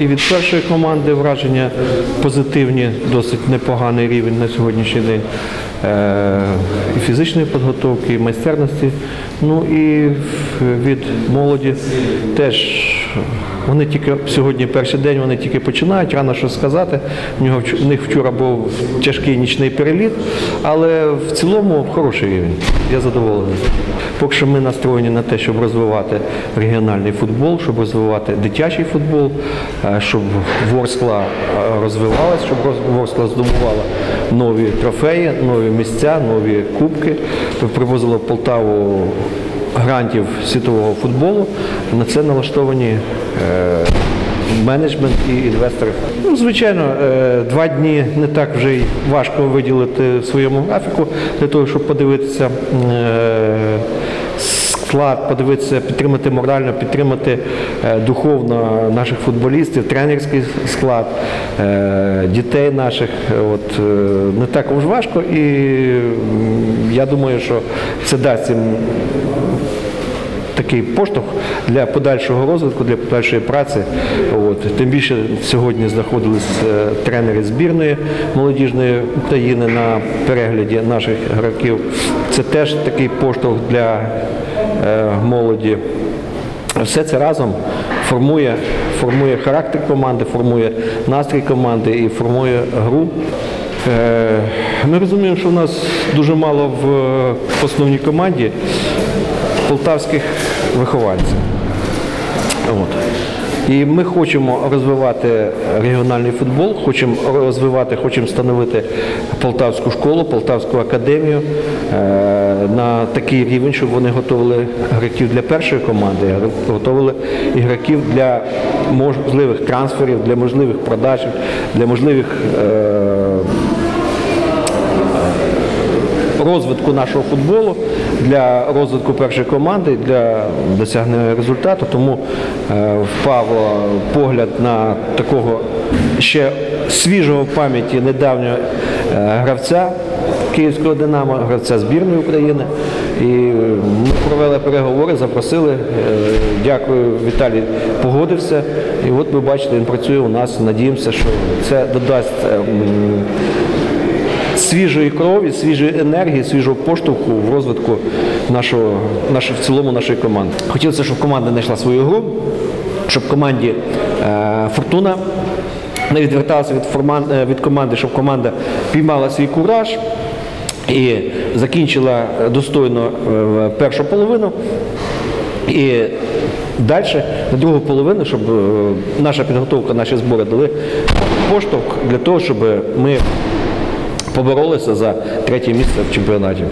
І від першої команди враження позитивні, досить непоганий рівень на сьогоднішній день. Е, І фізичної підготовки, і майстерності. Ну і від молоді теж вони тільки сьогодні перший день, вони тільки починають, рано що сказати. У нього у них вчора був тяжкий нічний переліт, але в цілому хороший рівень. Я задоволений. Поки що ми настроєні на те, щоб розвивати регіональний футбол, щоб розвивати дитячий футбол, е, щоб Ворскла е, розвивалась, щоб Ворскла здобувала нові трофеї, нові місця, нові кубки, привозила в Полтаву грантів світового футболу. На це налаштовані е, менеджмент і інвестори. Ну, звичайно, е, два дні не так вже й важко виділити в своєму графіку для того, щоб подивитися. е, Склад подивитися, підтримати морально, підтримати духовно наших футболістів, тренерський склад, дітей наших. От, не так уж важко, і я думаю, що це дасть їм такий поштовх для подальшого розвитку, для подальшої праці. От. Тим більше сьогодні знаходились е, тренери збірної молодіжної України на перегляді наших гравців. Це теж такий поштовх для е, молоді. Все це разом формує, формує характер команди, формує настрій команди і формує гру. Е, Ми розуміємо, що в нас дуже мало в основній команді полтавських вихованців. От. І ми хочемо розвивати регіональний футбол, хочемо розвивати, хочемо встановити полтавську школу, полтавську академію е, на такий рівень, щоб вони готували гравців для першої команди, готували ігроків для можливих трансферів, для можливих продаж, для можливих розвитку нашого футболу, для розвитку першої команди, для досягнення результату. Тому е, впав е, погляд на такого ще свіжого в пам'яті недавнього е, гравця Київського Динамо, гравця збірної України. І ми провели переговори, запросили. Дякую, Віталій погодився. І от ви бачите, він працює у нас. Надіємося, що це додасть. Свіжої крові, свіжої енергії, свіжого поштовху в розвитку нашого, нашої, в цілому нашої команди. Хотілося, щоб команда знайшла свою гру, щоб команді е, Фортуна не відверталася від, форман, е, від команди, щоб команда піймала свій кураж і закінчила достойно е, першу половину. І далі на другу половину, щоб е, наша підготовка, наші збори дали поштовх для того, щоб ми поборолися за третє місце в чемпіонаті.